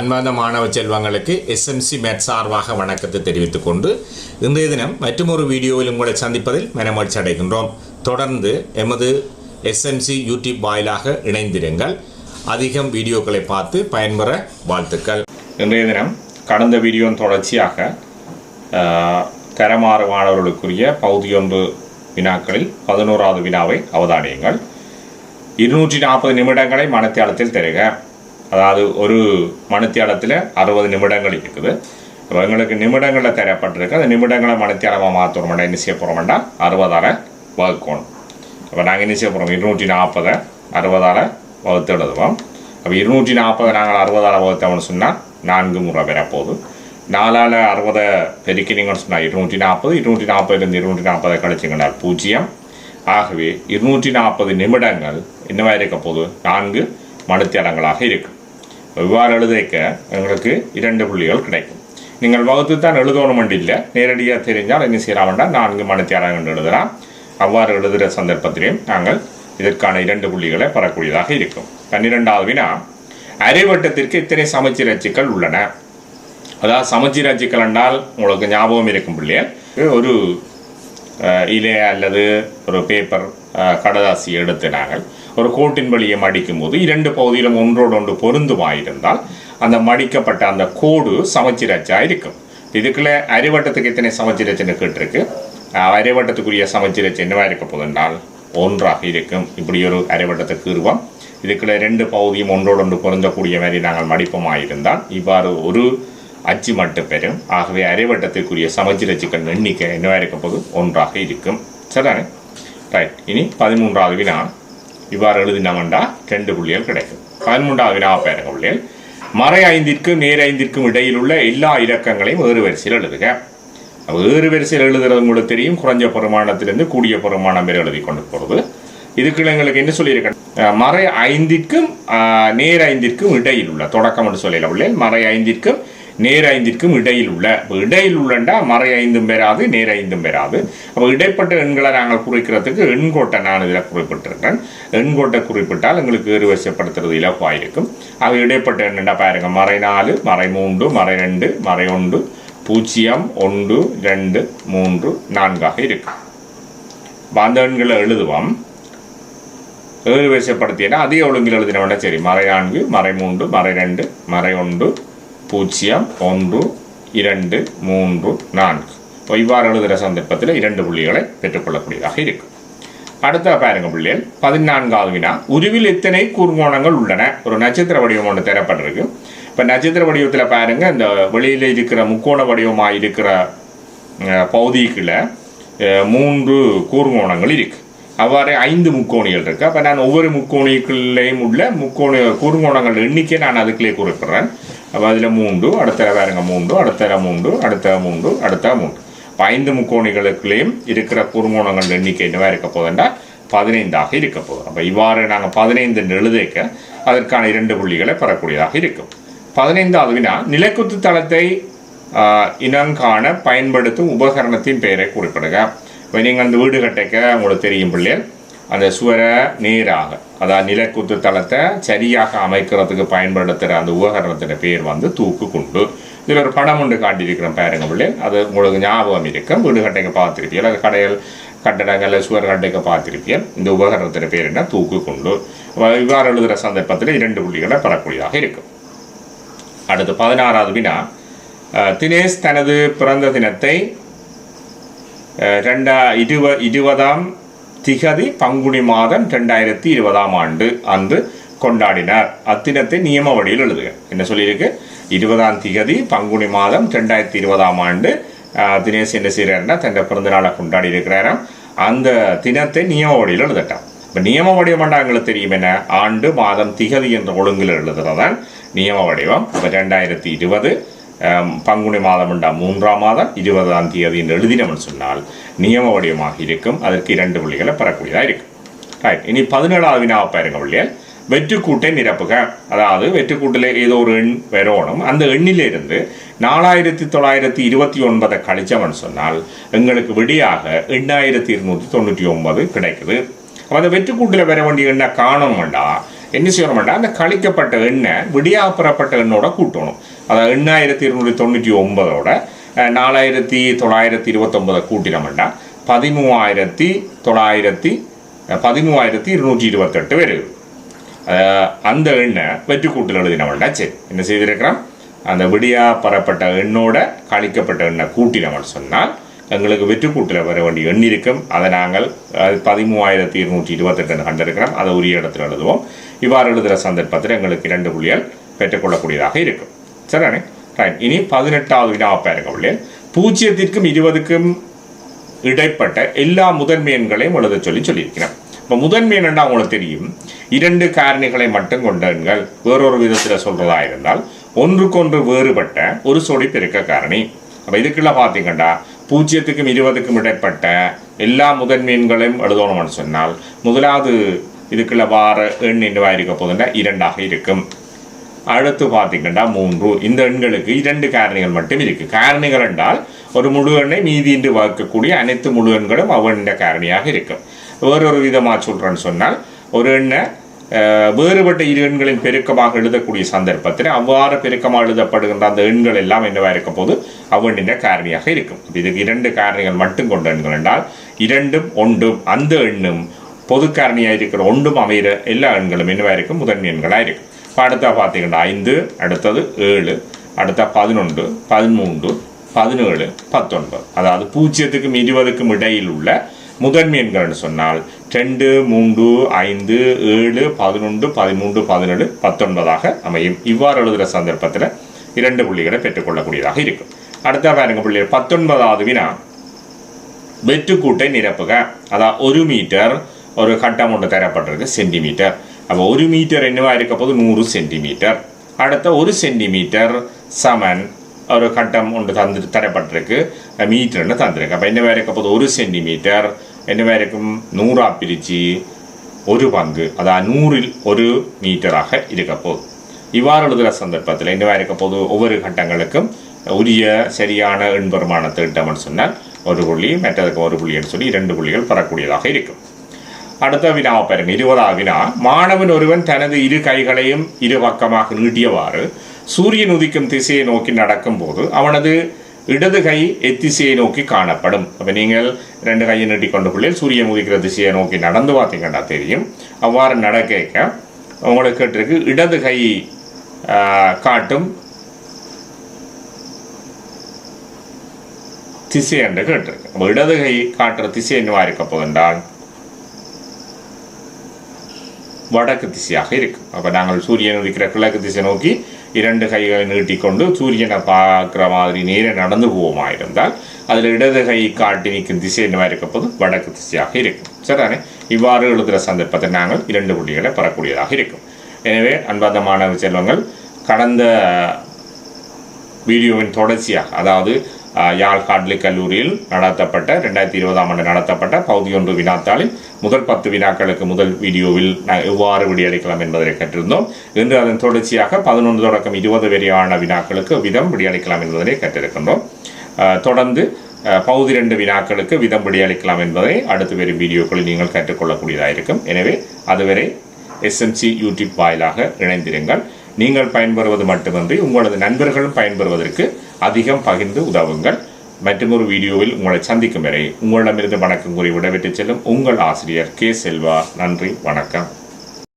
அன்பார்ந்த மாணவ செல்வங்களுக்கு எஸ்எம்சி மேட் சார்பாக வணக்கத்தை தெரிவித்துக் கொண்டு இன்றைய தினம் மற்றொரு வீடியோவில் உங்களை சந்திப்பதில் மனமகிழ்ச்சி அடைகின்றோம். தொடர்ந்து எமது எஸ்எம்சி யூடியூப் வாயிலாக இணைந்திருங்கள். அதிகம் வீடியோக்களை பார்த்து பயன்பெற வாழ்த்துக்கள். இன்றைய தினம் கடந்த வீடியோவின் தொடர்ச்சியாக தரமாறு மாணவர்களுக்குரிய பகுதியொன்று வினாக்களில் பதினோராவது வினாவை அவதானியுங்கள். இருநூற்றி நாற்பது நிமிடங்களை மனத்தியாலத்தில் தருக. அதாவது ஒரு மணித்தியாலத்தில் அறுபது நிமிடங்கள் இருக்குது. இப்போ எங்களுக்கு நிமிடங்களில் தரப்பட்டிருக்கு அந்த நிமிடங்களை மனத்தியாலமாக மாற்றணும் என்ன செய்ய போகிறோம்னா அறுபதால் வகுக்கணும். அப்போ நாங்கள் என்ன செய்ய போகிறோம் இருநூற்றி நாற்பதை அறுபதால் வகுத்து எழுதுவோம் அப்போ இருநூற்றி நாற்பதை நாங்கள் அறுபதால் வகுத்தோம்னு சொன்னால் நான்கு முறை வரப்போகுது. நாலால் அறுபதை பெருக்கினீங்கன்னு சொன்னால் இருநூற்றி நாற்பது இருநூற்றி நாற்பதுலேருந்து இருநூற்றி நாற்பதை கழிச்சிங்கன்னா பூஜ்ஜியம். ஆகவே இருநூற்றி நாற்பது நிமிடங்கள் என்னவாக இருக்க போது நான்கு மணித்தியாலங்களாக இருக்கும் இவ்வாறு எழுதிக்க எங்களுக்கு இரண்டு புள்ளிகள் கிடைக்கும். நீங்கள் வகுத்து தான் எழுதணும் இல்லை. நேரடியாக தெரிஞ்சால் என்ன வேண்டாம் நான்கு மணித்தியாலங்கள் எழுதலாம். அவ்வாறு எழுதுகிற சந்தர்ப்பத்திலையும் நாங்கள் இதற்கான இரண்டு புள்ளிகளை பெறக்கூடியதாக இருக்கும். பன்னிரெண்டாவது வினா அரைவட்டத்திற்கு இத்தனை சமச்சீர் அச்சுக்கள் உள்ளன? அதாவது சமச்சீர் அச்சுக்கள் என்றால் உங்களுக்கு ஞாபகம் இருக்கும் பிள்ளைகள். ஒரு இலை அல்லது ஒரு பேப்பர் கடதாசி எடுத்து நாங்கள் ஒரு கோட்டின் வழியை மடிக்கும் போது இரண்டு பகுதியிலும் ஒன்றோடு ஒன்று பொருந்துமாயிருந்தால் அந்த மடிக்கப்பட்ட அந்த கோடு சமச்சிரச்சா இருக்கும். இதுக்குள்ள அரைவட்டத்துக்கு எத்தனை சமச்சிரச்சின்னு கேட்டிருக்கு. அரைவட்டத்துக்குரிய சமச்சீரச்சு என்னவா இருக்க போதென்றால் ஒன்றாக இருக்கும். இப்படி ஒரு அரைவட்டத்தை கீறுவோம் இதுக்குள்ள ரெண்டு பகுதியும் ஒன்றோடு ஒன்று பொருந்தக்கூடிய மாதிரி நாங்கள் மடிப்போமாயிருந்தால் இவ்வாறு ஒரு அச்சு மட்டும் பெறும். ஆகவே அரைவட்டத்திற்குரிய சமச்சீரச்சுக்கள் எண்ணிக்கை என்னவா இருக்க போது ஒன்றாக இருக்கும். சரிதானே? ரைட் இனி பதிமூன்றாவது வினா. இவ்வாறு எழுதினோம்டா ரெண்டு புள்ளிகள் கிடைக்கும். பதிமூன்றாவது வினா பாருங்க புள்ளிகள். மறை ஐந்திற்கும் நேர் ஐந்திற்கும் இடையில் உள்ள எல்லா இலக்கங்களையும் வேறு வரிசையில் எழுதுக. வேறு வரிசையில் எழுதுறது உங்களுக்கு தெரியும். குறைஞ்ச பெருமானத்திலிருந்து கூடிய பெருமானம் வரை எழுதி கொண்டு போகிறது இதுக்குள்ள எங்களுக்கு என்ன சொல்லியிருக்கேன்? மறை ஐந்திற்கும் நேர் ஐந்திற்கும் இடையில் உள்ள தொடக்கம் என்று சொல்லல உள்ளேன் மறை ஐந்திற்கும் நேர் ஐந்திற்கும் இடையில் உள்ள. இப்போ இடையில் உள்ளண்டா மறை ஐந்தும் பெறாது நேர் ஐந்தும் பெறாது. அப்போ இடைப்பட்ட எண்களை நாங்கள் குறிக்கிறதுக்கு எண்கோட்டை நான் இதில் குறிப்பிட்டிருக்கிறேன். எண்கோட்டை குறிப்பிட்டால் எங்களுக்கு வேறு வரிசைப்படுத்துறது இலவாயிருக்கும் அது இடைப்பட்ட எண்ணா பாருங்க மறை நாலு மறை மூன்று மறை ரெண்டு மறை ஒன்று பூஜ்ஜியம் ஒன்று ரெண்டு மூன்று நான்காக இருக்கும் அப்ப அந்த எண்களை எழுதுவோம். ஏழு வரிசைப்படுத்தினா அதிக ஒழுங்கில் எழுதினவன சரி மறை நான்கு மறை மூன்று மறை ரெண்டு மறை ஒன்று பூஜ்ஜியம் ஒன்று இரண்டு மூன்று நான்கு. இப்போ இவ்வாறு எழுதுகிற சந்தர்ப்பத்தில் இரண்டு புள்ளிகளை பெற்றுக்கொள்ளக்கூடியதாக இருக்கும் அடுத்த பாருங்க பிள்ளைகள். பதினான்காவது வினா. உருவில் எத்தனை கூர்கோணங்கள் உள்ளன? ஒரு நட்சத்திர வடிவம் ஒன்று தரப்பட்டிருக்கு. இப்போ நட்சத்திர வடிவத்தில் பாருங்க இந்த வெளியில் இருக்கிற முக்கோண வடிவமாக இருக்கிற பகுதிக்குள்ள மூன்று கூர்கோணங்கள் இருக்கு. அவ்வாறு ஐந்து முக்கோணிகள் இருக்கு. அப்போ நான் ஒவ்வொரு முக்கோணிக்குள்ளேயும் உள்ள முக்கோண கூர்கோணங்கள் எண்ணிக்கை நான் அதுக்குள்ளே குறிப்பிடுறேன். அப்போ அதில் மூன்று அடுத்த பாருங்க மூன்று அடுத்த மூன்று அடுத்த மூன்று அடுத்த மூன்று அப்ப ஐந்து முக்கோணிகளுக்குள்ளேயும் இருக்கிற குறுமோணங்கள் எண்ணிக்கை என்னவாக இருக்க போதுண்டா பதினைந்தாக இருக்க போதும் அப்போ இவ்வாறு நாங்கள் பதினைந்து எழுதேக்க அதற்கான இரண்டு புள்ளிகளை பெறக்கூடியதாக இருக்கும் பதினைந்தாவது வினா நிலக்குத்து தளத்தை ஆஹ், இனங்காண பயன்படுத்தும் உபகரணத்தின் பெயரை குறிப்பிடுங்க இப்போ நீங்கள் அந்த வீடு கட்டைக்க உங்களுக்கு தெரியும் பிள்ளைகள் அந்த சுவரை நேராக அதாவது நிலக்குத்து தளத்தை சரியாக அமைக்கிறதுக்கு பயன்படுத்துகிற அந்த உபகரணத்தின் பேர் வந்து தூக்கு குண்டு இதில் ஒரு படம் ஒன்று காட்டியிருக்கிறோம் பாருங்க பிள்ளை. அது உங்களுக்கு ஞாபகம் இருக்கும். வீடு கட்டைக்க பார்த்துருப்பீங்க அல்லது கடைகள் கட்டடங்களில் சுவர் கட்டைக்க பார்த்துருப்பீங்க இந்த உபகரணத்தின் பேர் என்ன? தூக்கு குண்டு இவ்வாறு எழுதுகிற சந்தர்ப்பத்தில் இரண்டு புள்ளிகளை பெறக்கூடியதாக இருக்கும். அடுத்து பதினாறாவது வினா. தினேஷ் தனது பிறந்த தினத்தை ரெண்டா இருவ இருபதாம் திகதி பங்குனி மாதம் ரெண்டாயிரத்தி இருபதாம் ஆண்டு அன்று கொண்டாடினார். அத்தினத்தை நியம வழியில் எழுதுக. என்ன சொல்லியிருக்கு? இருபதாம் திகதி பங்குனி மாதம் ரெண்டாயிரத்தி இருபதாம் ஆண்டு தினேஷ் என்ன செய்கிறாருன்னா தன் பிறந்த நாளை கொண்டாடி இருக்கிறாராம் அந்த தினத்தை நியம வழியில் எழுதட்டான். இப்போ நியம வடிவம் எங்களுக்கு தெரியும் என்ன? ஆண்டு மாதம் திகதி என்ற ஒழுங்கில் எழுதுறதான் நியம வடிவம் இப்போ ரெண்டாயிரத்தி இருபது பங்குனி மாதம் என்றால் மூன்றாம் மாதம் இருபதாம் தேதி என்று எழுதினோம்னு சொன்னால் நியம வடிவமாக இருக்கும். அதற்கு இரண்டு புள்ளிகளை பெறக்கூடியதாக இருக்கும். ரைட் இனி பதினேழாவது வினாவை பாருங்க பிள்ளைகள். வெற்றுக்கூட்டை நிரப்புக. அதாவது வெற்றுக்கூட்டில் ஏதோ ஒரு எண் வரணும். அந்த எண்ணிலிருந்து நாலாயிரத்தி தொள்ளாயிரத்தி இருபத்தி ஒன்பதை கழிச்சவன் சொன்னால் எங்களுக்கு விடியாக எண்ணாயிரத்தி இருநூற்றி தொண்ணூற்றி ஒன்பது கிடைக்குது. அப்போ அந்த வெற்றுக்கூட்டில் வர வேண்டிய எண்ணை காணணும்டா. என்ன செய்யணும்டா? அந்த கழிக்கப்பட்ட எண்ணை விடியாக பெறப்பட்ட எண்ணோட கூட்டணும். அதாவது எண்ணாயிரத்தி இருநூற்றி தொண்ணூற்றி ஒன்பதோட நாலாயிரத்தி தொள்ளாயிரத்தி இருபத்தொம்பதை கூட்டினோம்னா பதிமூவாயிரத்தி தொள்ளாயிரத்தி பதிமூவாயிரத்தி இருநூற்றி இருபத்தெட்டு வருது அந்த எண்ணை வெற்றி கூட்டில் எழுதினவள்னா சரி என்ன செய்திருக்கிறோம்? அந்த விடியா பெறப்பட்ட எண்ணோட கழிக்கப்பட்ட எண்ணை கூட்டினவள் சொன்னால் எங்களுக்கு வெற்றி கூட்டில் வர வேண்டிய எண் இருக்கும். அதை நாங்கள் பதிமூவாயிரத்தி இருநூற்றி இருபத்தெட்டு கண்டிருக்கிறோம். அதை உரிய இடத்துல எழுதுவோம். இவ்வாறு எழுதுகிற சந்தர்ப்பத்தில் எங்களுக்கு இரண்டு புள்ளிகள் பெற்றுக்கொள்ளக்கூடியதாக இருக்கும். சரிதானே? ரைட் இனி பதினெட்டாவது வினா பாருங்க உள்ளே பூஜ்ஜியத்திற்கும் இருபதுக்கும் இடைப்பட்ட எல்லா முதன்மை எண்களையும் எழுத சொல்லி சொல்லியிருக்கிறேன் இப்போ முதன்மை எண்ணா உங்களுக்கு தெரியும். இரண்டு காரணிகளை மட்டும் கொண்ட எண்கள் வேறொரு விதத்தில் சொல்றதா இருந்தால் ஒன்றுக்கொன்று வேறுபட்ட ஒரு சொடி பெருக்க காரணி. அப்போ இதுக்குள்ள பார்த்தீங்கன்னா பூஜ்ஜியத்துக்கும் இருபதுக்கும் இடைப்பட்ட எல்லா முதன்மை எண்களையும் எழுதணும்னு சொன்னால் முதலாவது இதுக்குள்ள வார எண் என்னவா இருக்க போதுன்னா இரண்டாக இருக்கும். அடுத்து பார்த்தீங்கன்னா மூன்று. இந்த எண்களுக்கு இரண்டு காரணிகள் மட்டும் இருக்கு. காரணிகள் என்றால் ஒரு முழு எண்ணை மீதி என்று வகுக்கக்கூடிய அனைத்து முழு எண்களும் அவண்ட காரணியாக இருக்கும். வேறொரு விதமாக சொல்கிறேன்னு சொன்னால் ஒரு எண்ணை வேறுபட்ட இரு எண்களின் பெருக்கமாக எழுதக்கூடிய சந்தர்ப்பத்தில் அவ்வாறு பெருக்கமாக எழுதப்படுகின்ற அந்த எண்கள் எல்லாம் என்னவாக இருக்கும் போது அவண்ணின் காரணியாக இருக்கும். இதுக்கு இரண்டு காரணிகள் மட்டும் கொண்ட எண்கள் என்றால் இரண்டும் ஒன்றும் அந்த எண்ணும் பொது காரணியாக இருக்கிற ஒன்றும் அமைகிற எல்லா எண்களும் என்னவாக இருக்கும்? முதன்மை எண்களாக இருக்கும் இப்போ அடுத்தா பார்த்தீங்கன்னா ஐந்து அடுத்தது ஏழு அடுத்த பதினொன்று பதிமூன்று பதினேழு பத்தொன்பது அதாவது பூஜ்ஜியத்துக்கும் இருபதுக்கும் இடையில் உள்ள முதன்மை எண்கள்னு சொன்னால் ரெண்டு மூன்று ஐந்து ஏழு பதினொன்று பதிமூன்று பதினேழு பத்தொன்பதாக அமையும் இவ்வாறு எழுதுகிற சந்தர்ப்பத்தில் இரண்டு புள்ளிகளை பெற்றுக்கொள்ளக்கூடியதாக இருக்கும் அடுத்த பாருங்க புள்ளிகள் பத்தொன்பதாவது வினா வெற்றுக்கூட்டை நிரப்புக அதாவது ஒரு மீட்டர் ஒரு கட்டம் ஒன்று தரப்பட்டிருக்கு சென்டிமீட்டர் அப்போ ஒரு மீட்டர் என்னவா இருக்க போது நூறு சென்டிமீட்டர் அடுத்த ஒரு சென்டிமீட்டர் சமன் ஒரு கட்டம் ஒன்று தந்து தரப்பட்டிருக்கு. மீட்டர்னு தந்திருக்கு. அப்போ என்னவா இருக்க போது ஒரு சென்டிமீட்டர் என்ன இருக்கும்? நூறாக பிரித்து ஒரு பங்கு. அதாவது நூறில் ஒரு மீட்டராக இருக்க போகுது. இவ்வாறு எழுதுகிற சந்தர்ப்பத்தில் என்னவா இருக்க போது ஒவ்வொரு கட்டங்களுக்கும் உரிய சரியான எண் திட்டம்னு சொன்னால் ஒரு புள்ளி மற்றதுக்கு ஒரு புள்ளின்னு சொல்லி இரண்டு புள்ளிகள் பெறக்கூடியதாக இருக்கும். அடுத்த வினாவை பாருங்க இருபதாவது வினா மாணவன் ஒருவன் தனது இரு கைகளையும் இரு பக்கமாக நீட்டியவாறு சூரியன் உதிக்கும் திசையை நோக்கி நடக்கும் போது அவனது இடது கை எத்திசையை நோக்கி காணப்படும். அப்போ நீங்கள் ரெண்டு கையை நீட்டி கொண்ட பிள்ளையில் சூரியன் உதிக்கிற திசையை நோக்கி நடந்து பார்த்தீங்கன்னா தெரியும். அவ்வாறு நடக்க உங்களுக்கு கேட்டிருக்கு இடது கை காட்டும் திசை என்று கேட்டிருக்கு. அப்போ இடது கை காட்டுற திசை என்னவா இருக்க போகின்றான்? வடக்கு திசையாக இருக்கும். அப்போ நாங்கள் சூரியன் இருக்கிற கிழக்கு திசை நோக்கி இரண்டு கைகளை நீட்டிக்கொண்டு சூரியனை பார்க்குற மாதிரி நேரே நடந்து போவோமா இருந்தால் அதில் இடது கை காட்டி நிற்கும் திசை என்னவா இருக்க போது வடக்கு திசையாக இருக்கும். சரிதானே? இவ்வாறு எழுதுகிற சந்தர்ப்பத்தை நாங்கள் இரண்டு புள்ளிகளை பெறக்கூடியதாக இருக்கும். எனவே அன்பார்ந்த மாணவ செல்வங்கள் கடந்த வீடியோவின் தொடர்ச்சியாக அதாவது யாழ் காட்லி கல்லூரியில் நடத்தப்பட்ட ரெண்டாயிரத்தி இருபதாம் ஆண்டு நடத்தப்பட்ட பகுதி ஒன்று வினாத்தாளில் முதல் பத்து வினாக்களுக்கு முதல் வீடியோவில் நான் எவ்வாறு விடியளிக்கலாம் என்பதை கற்றிருந்தோம். இன்று அதன் தொடர்ச்சியாக பதினொன்று தொடக்கம் இருபது வரையான வினாக்களுக்கு விதம் விடியளிக்கலாம் என்பதனை கற்றிருக்கின்றோம். தொடர்ந்து பகுதி ரெண்டு வினாக்களுக்கு விதம் விடியளிக்கலாம் என்பதை அடுத்து வரும் வீடியோக்களில் நீங்கள் கற்றுக்கொள்ளக்கூடியதாக இருக்கும். எனவே அதுவரை எஸ்எம்சி யூடியூப் வாயிலாக இணைந்திருங்கள். நீங்கள் பயன்பெறுவது மட்டுமின்றி உங்களது நண்பர்களும் பயன்பெறுவதற்கு அதிகம் பகிர்ந்து உதவுங்கள். மற்றொரு வீடியோவில் உங்களை சந்திக்கும் வரை உங்களிடமிருந்து வணக்கம் கூறி விடைபெற்று செல்லும் உங்கள் ஆசிரியர் கே செல்வா. நன்றி வணக்கம்.